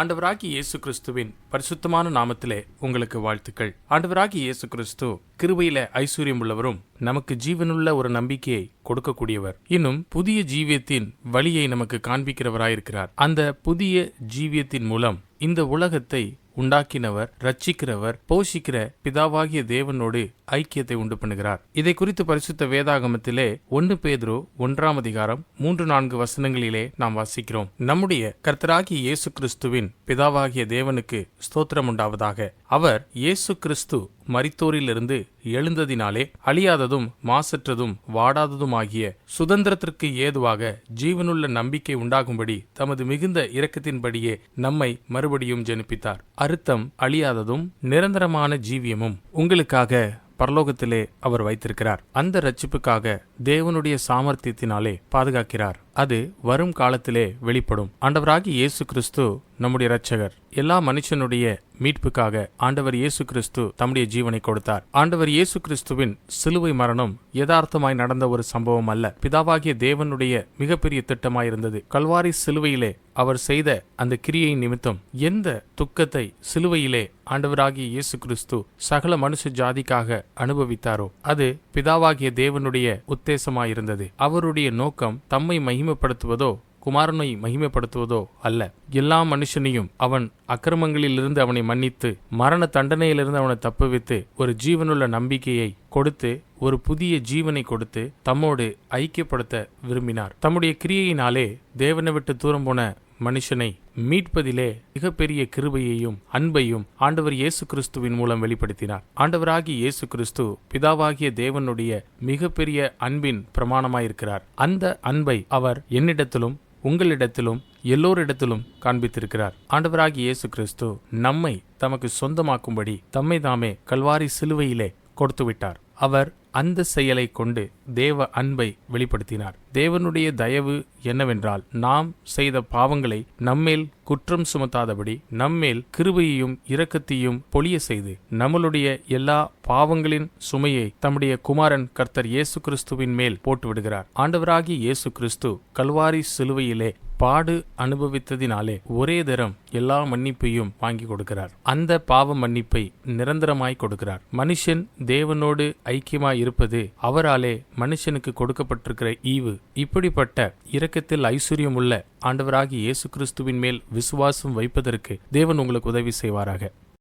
ஆண்டவராகி இயேசு கிறிஸ்துவின் பரிசுத்தமான நாமத்திலே உங்களுக்கு வாழ்த்துக்கள். ஆண்டவராகி இயேசு கிறிஸ்து கிருபையில ஐஸ்வர்யம் உள்ளவரும் நமக்கு ஜீவனுள்ள ஒரு நம்பிக்கையை கொடுக்கக்கூடியவர். இன்னும் புதிய ஜீவியத்தின் வழியை நமக்கு காண்பிக்கிறவராயிருக்கிறார். அந்த புதிய ஜீவியத்தின் மூலம் இந்த உலகத்தை உண்டாக்கினவர் ரட்சிக்கிறவர் போஷிக்கிற பிதாவாகிய தேவனோடு ஐக்கியத்தை உண்டு பண்ணுகிறார். இதை குறித்து பரிசுத்த வேதாகமத்திலே ஒன்னு பேதுரு ஒன்றாம் அதிகாரம் மூன்று நான்கு வசனங்களிலே நாம் வாசிக்கிறோம். நம்முடைய கர்த்தராகிய இயேசு கிறிஸ்துவின் பிதாவாகிய தேவனுக்கு ஸ்தோத்திரம் உண்டாவதாக. அவர் இயேசு கிறிஸ்து மரித்தோரிலிருந்து எழுந்ததினாலே அழியாததும் மாசற்றதும் வாடாததுமாகிய சுதந்திரத்திற்கு ஏதுவாக ஜீவனுள்ள நம்பிக்கை உண்டாகும்படி தமது மிகுந்த இரக்கத்தின்படியே நம்மை மறுபடியும் ஜெனிப்பித்தார். அறுத்தம் அழியாததும் நிரந்தரமான ஜீவியமும் உங்களுக்காக பரலோகத்திலே அவர் வைத்திருக்கிறார். அந்த ரட்சிப்புக்காக தேவனுடைய சாமர்த்தியத்தினாலே பாதுகாக்கிறார். அது வரும் காலத்திலே வெளிப்படும். ஆண்டவராகி இயேசு கிறிஸ்து நம்முடைய இரட்சகர். எல்லா மனுஷனுடைய மீட்புக்காக ஆண்டவர் இயேசு கிறிஸ்து தம்முடைய ஜீவனை கொடுத்தார். ஆண்டவர் இயேசு கிறிஸ்துவின் சிலுவை மரணம் யதார்த்தமாய் நடந்த ஒரு சம்பவம் அல்ல. பிதாவாகிய தேவனுடைய மிகப்பெரிய திட்டமாயிருந்தது. கல்வாரி சிலுவையிலே அவர் செய்த அந்த கிரியை நிமித்தம் எந்த துக்கத்தை சிலுவையிலே ஆண்டவராகிய இயேசு கிறிஸ்து சகல மனுஷ ஜாதிக்காக அனுபவித்தாரோ அது பிதாவாகிய தேவனுடைய உத்தேசமாயிருந்தது. அவருடைய நோக்கம் தம்மை மகிமைப்படுத்துவதோ குமாரனை மகிமைப்படுத்துவதோ அல்ல. எல்லா மனுஷனையும் அவன் அக்கிரமங்களிலிருந்து அவனை மன்னித்து மரண தண்டனையிலிருந்து அவனை தப்புவித்து ஒரு ஜீவனுள்ள நம்பிக்கையை கொடுத்து ஒரு புதிய ஜீவனை கொடுத்து தம்மோடு ஐக்கியப்படுத்த விரும்பினார். தம்முடைய கிரியையினாலே தேவனை விட்டு தூரம் போன மனுஷனை மீட்பதிலே மிகப்பெரிய கிருபையையும் அன்பையும் ஆண்டவர் இயேசு கிறிஸ்துவின் மூலம் வெளிப்படுத்தினார். ஆண்டவராகிய இயேசு கிறிஸ்து பிதாவாகிய தேவனுடைய மிகப்பெரிய அன்பின் பிரமாணமாயிருக்கிறார். அந்த அன்பை அவர் என்னிடத்திலும் உங்களிடத்திலும் எல்லோரிடத்திலும் காண்பித்திருக்கிறார். ஆண்டவராகி இயேசு கிறிஸ்து நம்மை தமக்கு சொந்தமாக்கும்படி தம்மை தாமே கல்வாரி சிலுவையிலே கொடுத்து விட்டார் அவர் அந்த செயலை கொண்டு தேவ அன்பை வெளிப்படுத்தினார். தேவனுடைய தயவு என்னவென்றால் நாம் செய்த பாவங்களை நம்மேல் குற்றம் சுமத்தாதபடி நம்மேல் கிருபையையும் இரக்கத்தையும் பொழிய செய்து நம்மளுடைய எல்லா பாவங்களின் சுமையை தம்முடைய குமாரன் கர்த்தர் இயேசு கிறிஸ்துவின் மேல் போட்டுவிடுகிறார். ஆண்டவராகி இயேசு கிறிஸ்து கல்வாரி சிலுவையிலே பாடு அனுபவித்ததினாலே ஒரே தரம் எல்லா மன்னிப்பையும் வாங்கி கொடுக்கிறார். அந்த பாவ மன்னிப்பை நிரந்தரமாய் கொடுக்கிறார். மனுஷன் தேவனோடு ஐக்கியமாய் இருப்பது அவராலே மனுஷனுக்கு கொடுக்கப்பட்டிருக்கிற ஈவு. இப்படிப்பட்ட இரக்கத்தில் ஐஸ்வர்யம் உள்ள ஆண்டவராகி இயேசு கிறிஸ்துவின் மேல் விசுவாசம் வைப்பதற்கு தேவன் உங்களுக்கு உதவி செய்வாராக.